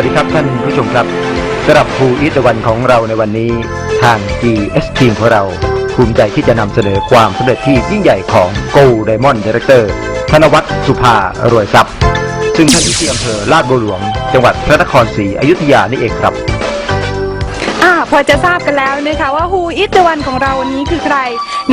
วัสดีครับท่านผู้ชมครับสำหรับครูอิตวันของเราในวันนี้ทาง GS Team ของเรา ภูมิใจที่จะนำเสนอความสำเร็จที่ยิ่งใหญ่ของ Go Diamond Director ธนวัฒน์สุภารวยทรัพย์ ซึ่งท่านอยู่ที่อำเภอลาดบัวหลวง จังหวัดพระนครศรีอยุธยานี่เองครับ พอจะทราบกันแล้วนะคะว่า Who is the one ของเราวันนี้คือใคร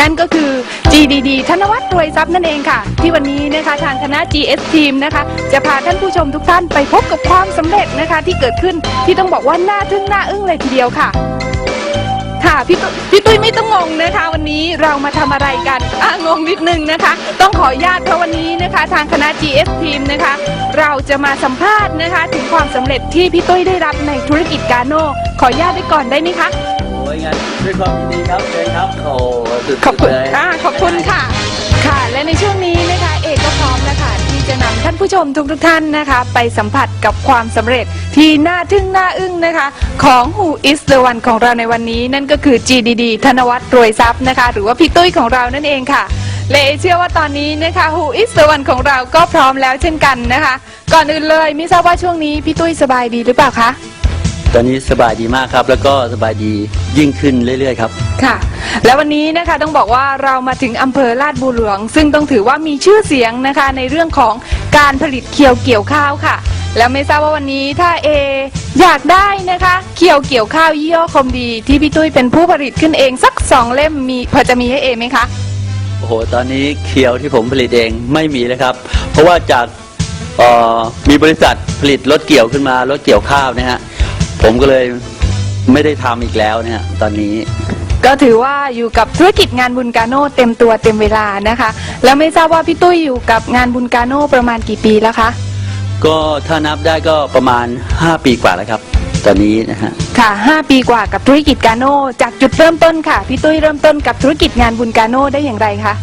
นั่นก็คือ GDD ธนวัฒน์รวยทรัพย์นั่นเองค่ะ ที่วันนี้นะคะทางคณะ GS Team นะคะ จะพาท่านผู้ชมทุกท่านไปพบกับความสำเร็จนะคะที่เกิดขึ้นที่ต้องบอกว่าน่าทึ่งน่าอึ้งเลยทีเดียวค่ะ ค่ะพี่ตุ้ยพี่ตุ้ยไม่ต้องงงนะคะ วันนี้เรามาทำอะไรกันอะงงนิดนึงนะคะ ต้องขออนุญาตเพราะวันนี้นะคะ ทางคณะ GS Team นะคะ เราจะมาสัมภาษณ์นะคะ ถึงความสำเร็จที่พี่ตุ้ยได้รับในธุรกิจกาโน่ขออนุญาตไว้ก่อนได้ไหมคะโอ้ยงั้นด้วยความยินดีครับเชิญครับโอ้สุดๆขอบคุณเลย อ่าขอบคุณค่ะ ค่ะ และในช่วงนี้นะ ท่านผู้ชมทุกทุกท่านนะคะ ไปสัมผัสกับความสำเร็จที่น่าทึ่งน่าอึ้งนะคะ ของ Who is the one ของเราในวันนี้ นั่นก็คือ GDD ธนวัฒน์รวยทรัพย์นะคะ หรือว่าพี่ตุ้ยของเรานั่นเองค่ะและเอเชื่อว่าตอนนี้นะคะ Who is the one ของเราก็พร้อมแล้วเช่นกันนะคะ ก่อนอื่นเลยไม่ทราบว่าช่วงนี้พี่ตุ้ยสบายดีหรือเปล่าคะ ตอนนี้สบายดีมากครับ แล้วก็สบายดียิ่งขึ้นเรื่อยๆครับ ค่ะ และวันนี้นะคะต้องบอกว่าเรามาถึงอำเภอลาดบูหลวง ซึ่งต้องถือว่ามีชื่อเสียงนะคะในเรื่องของการผลิตเคียวเกี่ยวข้าวค่ะ แล้วไม่ทราบว่าวันนี้ถ้าเออยากได้นะคะเคียวเกี่ยวข้าวยี่ห้อคมดีที่พี่ตุ้ยเป็นผู้ผลิตขึ้นเองสักสองเล่มมีพอจะมีให้เอไหมคะ โอ้โห ตอนนี้เคียวที่ผมผลิตเองไม่มีเลยครับ เพราะว่าจากเอ่อมีบริษัทผลิตรถเกี่ยวขึ้นมารถเกี่ยวข้าวนะฮะ ผมก็เลยไม่ได้ทำอีกแล้วนะฮะตอนนี้ ก็ถือว่าอยู่กับธุรกิจงานบุญกาโน่เต็มตัวเต็มเวลานะคะ แล้วไม่ทราบว่าพี่ตุ้ยอยู่กับงานบุญกาโน่ประมาณกี่ปีแล้วคะก็ถ้านับได้ก็ประมาณ 5 ปีกว่าแล้วครับ ตอนนี้นะฮะ ค่ะ 5 ปีกว่ากับธุรกิจกาโน่จากจุดเริ่มต้นค่ะพี่ตุ้ยเริ่มต้นกับธุรกิจงานบุญกาโน่ได้อย่างไรคะ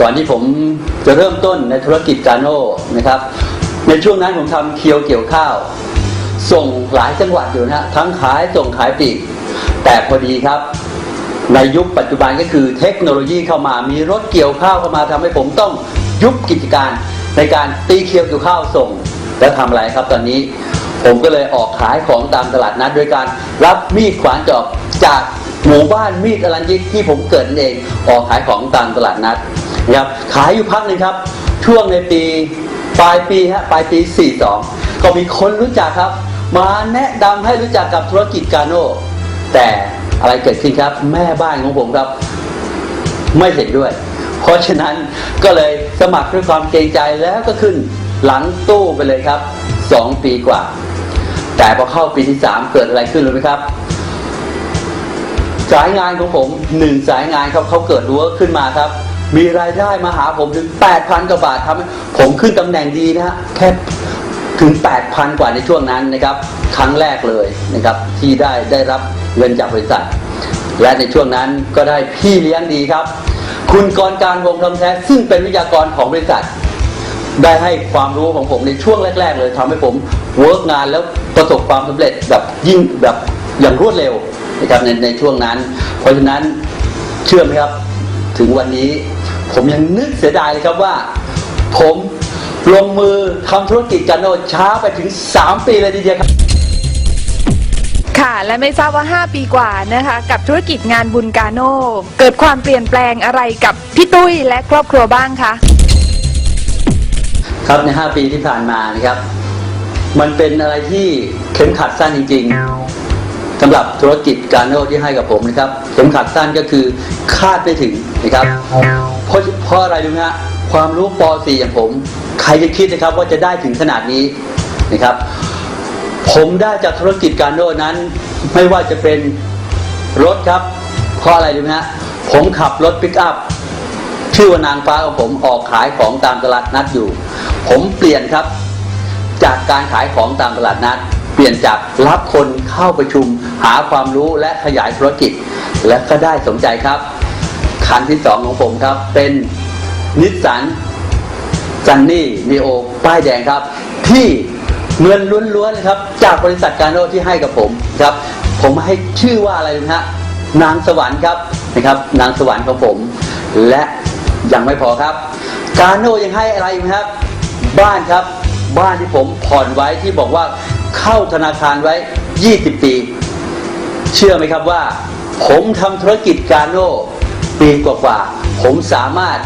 ก่อนที่ผมจะเริ่มต้นในธุรกิจกาโน่นะครับ ในช่วงนั้นผมทำเคียวเกี่ยวข้าว ส่งหลายจังหวัดอยู่นะฮะทั้งขายส่งขายปลีกแต่พอดีครับ ในยุคปัจจุบันก็คือเทคโนโลยีเข้ามามีรถเกี่ยวข้าวเข้ามาทำให้ผมต้องยุบกิจการในการตีเคียวเกี่ยวข้าวส่ง แล้วทำอะไรครับตอนนี้ ผมก็เลยออกขายของตามตลาดนัดโดยการรับมีดขวานจอบจากหมู่บ้านมีดอลัญยิกที่ผมเกิดนั่นเองออกขายของตามตลาดนัดนะครับขายอยู่พักหนึงครับ ช่วงในปีปลายปีฮะปลายปี 42 ก็มีคนรู้จักครับ มาแนะนำให้รู้จักกับธุรกิจกาโน่แต่อะไรเกิดขึ้นครับ แม่บ้านของผมครับ ไม่เห็นด้วย เพราะฉะนั้นก็เลยสมัครด้วยความเกรงใจแล้วก็ขึ้นหลังตู้ไปเลยครับสองปีกว่า แต่พอเข้าปีที่สามเกิดอะไรขึ้นรู้ไหมครับ สายงานของผมหนึ่งสายงานครับเขาเกิดรั้วขึ้นมาครับ มีรายได้มาหาผมถึง8,000กว่าบาททำให้ผมขึ้นตำแหน่งดีนะฮะแค่ ถึง 8,000 กว่าในช่วงนั้นนะครับ ครั้งแรกเลยนะครับ ที่ได้ได้รับเงินจากบริษัท และในช่วงนั้นก็ได้พี่เลี้ยงดีครับ คุณกรการวงคำแท้ซึ่งเป็นวิทยากรของบริษัท ได้ให้ความรู้ของผมในช่วงแรก ๆ เลยทำให้ผมเวิร์กงานแล้วประสบความสำเร็จแบบยิ่งแบบอย่างรวดเร็วนะครับในในช่วงนั้น เพราะฉะนั้นเชื่อไหมครับ ถึงวันนี้ผมยังนึกเสียดายเลยครับว่า ผม ลงมือทำธุรกิจกันโนช้าไปถึง 3 ปีเลยทีเดียวครับค่ะ และไม่ทราบว่า 5 ปีกว่านะคะ กับธุรกิจงานบุญกาโน่เกิดความเปลี่ยนแปลงอะไรกับพี่ตุ้ยและครอบครัวบ้างคะครับใน 5 ปีที่ผ่านมานะครับ มันเป็นอะไรที่เข็มขัดสั้นจริงๆสำหรับธุรกิจการโน่ที่ให้กับผมนะครับ เข็มขัดสั้นก็คือคาดไม่ถึงนะครับเพราะเพราะอะไรรู้ไหมฮะ ความรู้ป .4 อย่างผม ใครจะคิดนะครับว่าจะได้ถึงขนาดนี้นะครับ ผมได้จากธุรกิจการโน่นั้น ไม่ว่าจะเป็นรถครับเพราะอะไรรู้ไหมฮะผมขับรถปิกอัพชื่อว่านางฟ้าของผมออกขายของตามตลาดนัดอยู่ ผมเปลี่ยนครับ จากการขายของตามตลาดนัด เปลี่ยนจากรับคนเข้าประชุมหาความรู้และขยายธุรกิจ และก็ได้สมใจครับคันที่สองของผมครับเป็น นิสสันจันนี่นีโอป้ายแดงครับ ที่เงินล้วนๆเลยครับ จากบริษัทการโนที่ให้กับผมครับ ผมให้ชื่อว่าอะไรนะฮะนางสวรรค์ครับนะครับ นางสวรรค์ของผม และยังไม่พอครับ การโนยังให้อะไรอีกไหมครับ บ้านครับ บ้านที่ผมผ่อนไว้ที่บอกว่าเข้าธนาคารไว้ 20 ปี เชื่อไหมครับว่า ผมทำธุรกิจการโนปีกว่าๆผมสามารถ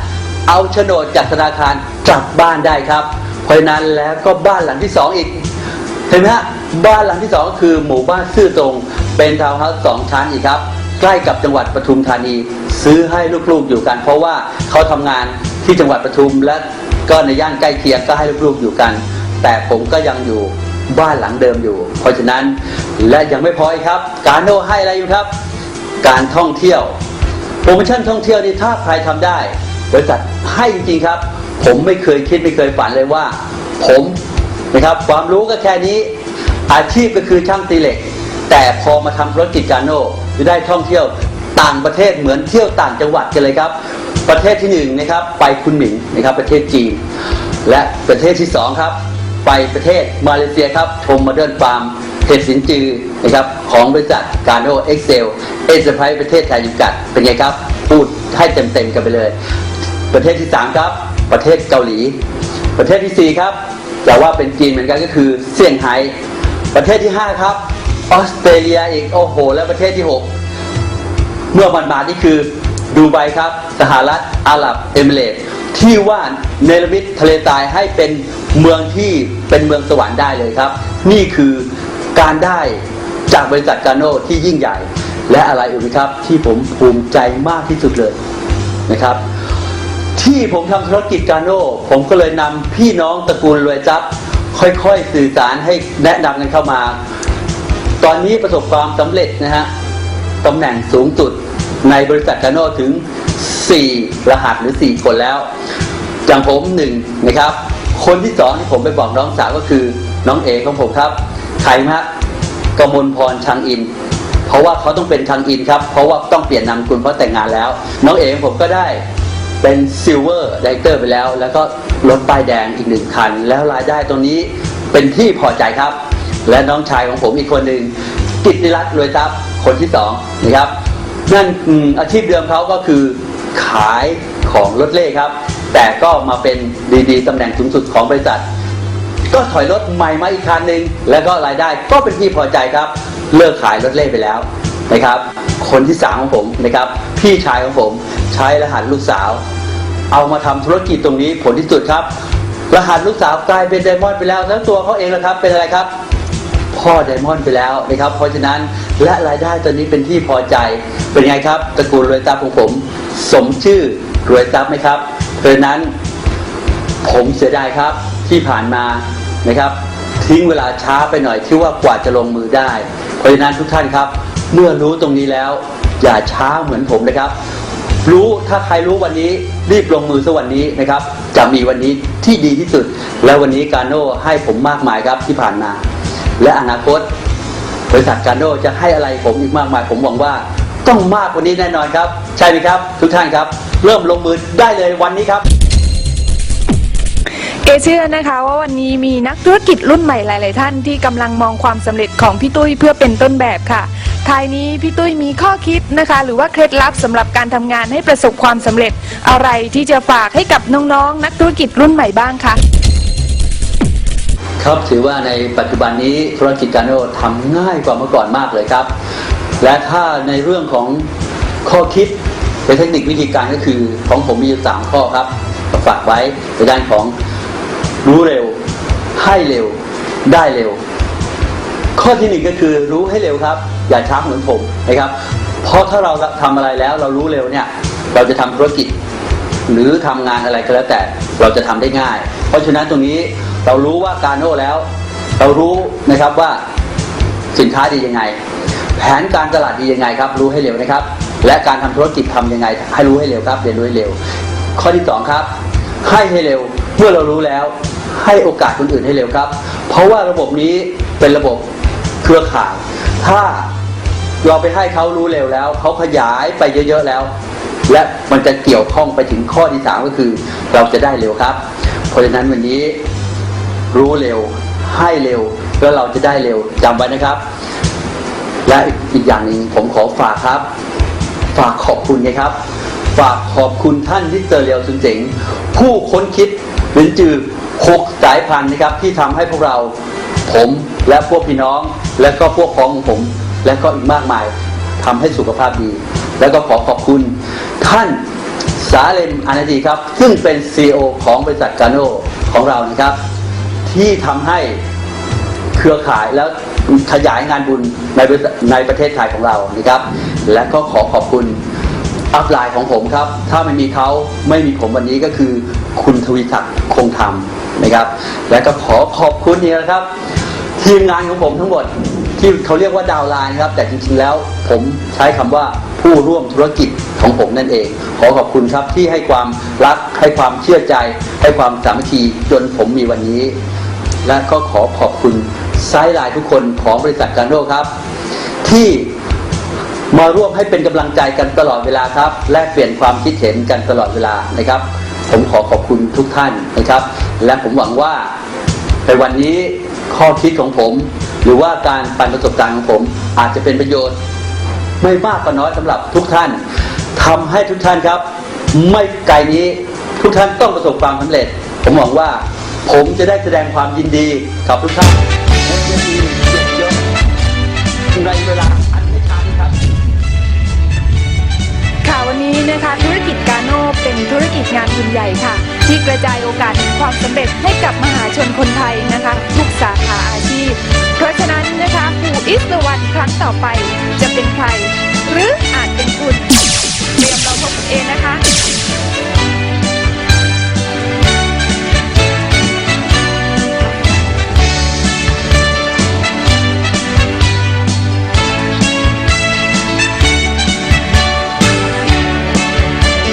เอาโฉนดจากธนาคารกลับบ้านได้ครับ เพราะนั้นแล้วก็บ้านหลังที่สองอีก เห็นไหมฮะบ้านหลังที่สองก็คือหมู่บ้านซื่อตรง เป็นทาวน์เฮาส์สองชั้นอีกครับ ใกล้กับจังหวัดปทุมธานี ซื้อให้ลูกๆอยู่กัน เพราะว่าเขาทำงานที่จังหวัดปทุมและก็ในย่านใกล้เคียงก็ให้ลูกๆอยู่กัน แต่ผมก็ยังอยู่บ้านหลังเดิมอยู่ เพราะฉะนั้นและยังไม่พอครับ การโนให้อะไรอยู่ครับ การท่องเที่ยวโปรโมชั่นท่องเที่ยวนี่ถ้าใครทำได้ บริษัทให้จริงๆครับ ผมไม่เคยคิดไม่เคยฝันเลยว่า ผมนะครับความรู้ก็แค่นี้ อาชีพก็คือช่างตีเหล็ก แต่พอมาทำธุรกิจการโน่จะได้ท่องเที่ยวต่างประเทศเหมือนเที่ยวต่างจังหวัดกันเลยครับ ประเทศที่หนึ่งนะครับไปคุณหมิงนะครับประเทศจีนและประเทศที่สองครับ ไปประเทศมาเลเซียครับชมมาเดินฟาร์มเห็ดสินจือนะครับของบริษัทการโนเอ็กเซลเอเซอร์ไพรส์ประเทศไทยจำกัดเป็นไงครับ พูดให้เต็มๆกันไปเลย ประเทศที่3ครับ ประเทศเกาหลี ประเทศที่สี่ครับจะว่าเป็นจีนเหมือนกันก็คือเซี่ยงไฮ้ประเทศที่5ครับออสเตรเลียอีกโอ้โห และประเทศที่6เมื่อมันมานี่คือดูไบครับ สหรัฐอาหรับเอมิเรตส์ที่ว่าเนรมิตทะเลทรายให้เป็นเมืองที่เป็นเมืองสวรรค์ได้เลยครับ นี่คือการได้จากบริษัทกาโน่ที่ยิ่งใหญ่ และอะไรอีกครับที่ผมภูมิใจมากที่สุดเลยนะครับ ที่ผมทำธุรกิจการโน่ผมก็เลยนำพี่น้องตระกูลรวยทรัพย์ค่อยๆสื่อสารให้แนะนำกันเข้ามา ตอนนี้ประสบความสำเร็จนะฮะตำแหน่งสูงสุดในบริษัทการโน่ถึง 4 รหัสหรือ 4 คนแล้วอย่างผมหนึ่งนะครับ คนที่สองที่ผมไปบอกน้องสาวก็คือน้องเอของผมครับ ใครฮะกมลพรชังอิน เพราะว่าเขาต้องเป็นชังอินครับ เพราะว่าต้องเปลี่ยนนามสกุลเพราะแต่งงานแล้ว น้องเอของผมก็ได้เป็นซิลเวอร์ไดเตอร์ไปแล้ว แล้วก็รถป้ายแดงอีกหนึ่งคัน แล้วรายได้ตรงนี้เป็นที่พอใจครับ และน้องชายของผมอีกคนหนึ่งกิตติรัตน์รวยทรัพย์คนที่สองนะครับนั่นออาชีพเดิมเขาก็คือขายของรถเล่ครับ แต่ก็มาเป็นดีๆตำแหน่งสูงสุดของบริษัท ก็ถอยรถใหม่มาอีกคันหนึ่งแล้วก็รายได้ก็เป็นที่พอใจครับ เลิกขายรถเล่ไปแล้วนะครับ คนที่สามของผมนะครับ พี่ชายของผมใช้รหัสลูกสาว เอามาทำธุรกิจตรงนี้ผลที่สุดครับ รหัสลูกสาวกลายเป็นไดมอนด์ไปแล้วแล้วตัวเขาเองนะครับเป็นอะไรครับ พ่อไดมอนด์ไปแล้วนะครับ เพราะฉะนั้นและรายได้ตอนนี้เป็นที่พอใจเป็นไงครับตระกูลรวยทรัพย์ของผม สมชื่อรวยทรัพย์ไหมครับเพราะฉะนั้นผมเสียดายครับที่ผ่านมานะครับ ทิ้งเวลาช้าไปหน่อยที่ว่ากว่าจะลงมือได้ เพราะฉะนั้นทุกท่านครับ เมื่อรู้ตรงนี้แล้ว อย่าช้าเหมือนผมนะครับ รู้ถ้าใครรู้วันนี้รีบลงมือสวันนี้นะครับ จะมีวันนี้ที่ดีที่สุด และวันนี้การโน่ให้ผมมากมายครับที่ผ่านมา และอนาคตบริษัทการโน่จะให้อะไรผมอีกมากมาย ผมหวังว่าต้องมากกว่านี้แน่นอนครับ ใช่ไหมครับ ทุกท่านครับ เริ่มลงมือได้เลยวันนี้ครับ เอเชื่อนะคะว่าวันนี้มีนักธุรกิจรุ่นใหม่หลาย ๆ ท่านที่กำลังมองความสำเร็จของพี่ตุ้ยเพื่อเป็นต้นแบบค่ะท้ายนี้พี่ตุ้ยมีข้อคิดนะคะ หรือว่าเคล็ดลับสำหรับการทำงานให้ประสบความสำเร็จ อะไรที่จะฝากให้กับน้อง ๆ นักธุรกิจรุ่นใหม่บ้างคะครับถือว่าในปัจจุบันนี้ธุรกิจการโน่ทำง่ายกว่าเมื่อก่อนมากเลยครับ และถ้าในเรื่องของข้อคิดในเทคนิควิธีการก็คือของผมมีอยู่สามข้อครับฝากไว้ในด้านของ รู้เร็ว ให้เร็ว ได้เร็ว ข้อที่หนึ่งก็คือรู้ให้เร็วครับ อย่าช้าเหมือนผมนะครับ เพราะถ้าเราทำอะไรแล้วเรารู้เร็วเนี่ย เราจะทำธุรกิจ หรือทำงานอะไรก็แล้วแต่เราจะทำได้ง่าย เพราะฉะนั้นตรงนี้เรารู้ว่าการโน่แล้ว เรารู้นะครับว่าสินค้าดียังไง แผนการตลาดดียังไงครับ รู้ให้เร็วนะครับ และการทำธุรกิจทำยังไง ให้รู้ให้เร็วครับเรียนรู้ให้เร็ว ข้อที่สองครับ ให้ให้เร็วเมื่อเรารู้แล้ว ให้โอกาสคนอื่นให้เร็วครับ เพราะว่าระบบนี้เป็นระบบเครือข่าย ถ้าเราไปให้เขารู้เร็วแล้ว เขาขยายไปเยอะๆแล้ว และมันจะเกี่ยวข้องไปถึงข้อที่สามก็คือ เราจะได้เร็วครับ เพราะฉะนั้นวันนี้รู้เร็วให้เร็วแล้วเราจะได้เร็วจำไว้นะครับ และอีกอย่างหนึ่งผมขอฝากครับ ฝากขอบคุณนะครับ ฝากขอบคุณท่านที่เตอร์เรียวสุนเจ๋งผู้ค้นคิดหรือจือ หกสายพันธุ์นะครับที่ทำให้พวกเราผมและพวกพี่น้อง และก็พวกพ้องของผม และก็อีกมากมายทำให้สุขภาพดี แล้วก็ขอขอบคุณท่านสาเลมอานาดีครับ ซึ่งเป็น CEO ของบริษัทกาโนของเรานะครับ ที่ทำให้เครือข่ายแล้วขยายงานบุญในในประเทศไทยของเรานะครับ และก็ขอขอบคุณ อัพไลน์ของผมครับ ถ้าไม่มีเขาไม่มีผมวันนี้ก็คือ คุณทวีศักดิ์คงธรรมนะครับ และก็ขอขอบคุณนี่นะครับ ทีมงานของผมทั้งหมดที่เขาเรียกว่าดาวไลน์ครับ แต่จริงๆแล้วผมใช้คำว่าผู้ร่วมธุรกิจของผมนั่นเอง ขอขอบคุณครับที่ให้ความรัก ให้ความเชื่อใจ ให้ความสามัคคีจนผมมีวันนี้ และก็ขอขอบคุณไซด์ไลน์ทุกคนของบริษัทการโนครับ ที่ มาร่วมให้เป็นกำลังใจกันตลอดเวลาครับ แลกเปลี่ยนความคิดเห็นกันตลอดเวลานะครับ ผมขอขอบคุณทุกท่านนะครับ และผมหวังว่าในวันนี้ข้อคิดของผม หรือว่าการปันประสบการณ์ของผม อาจจะเป็นประโยชน์ ไม่มากก็น้อยสำหรับทุกท่านทำให้ทุกท่านครับ ไม่ไกลนี้ทุกท่านต้องประสบความสำเร็จ ผมหวังว่าผมจะได้แสดงความยินดีกับทุกท่านในเวลา นนี้นะคะธุรกิจกาโนเป็นธุรกิจงานทุนใหญ่ค่ะ ที่กระจายโอกาสแห่งความสำเร็จให้กับมหาชนคนไทยนะคะ ทุกสาขาอาชีพ เพราะฉะนั้นนะคะผู้อิสวันครั้งต่อไปจะเป็นใคร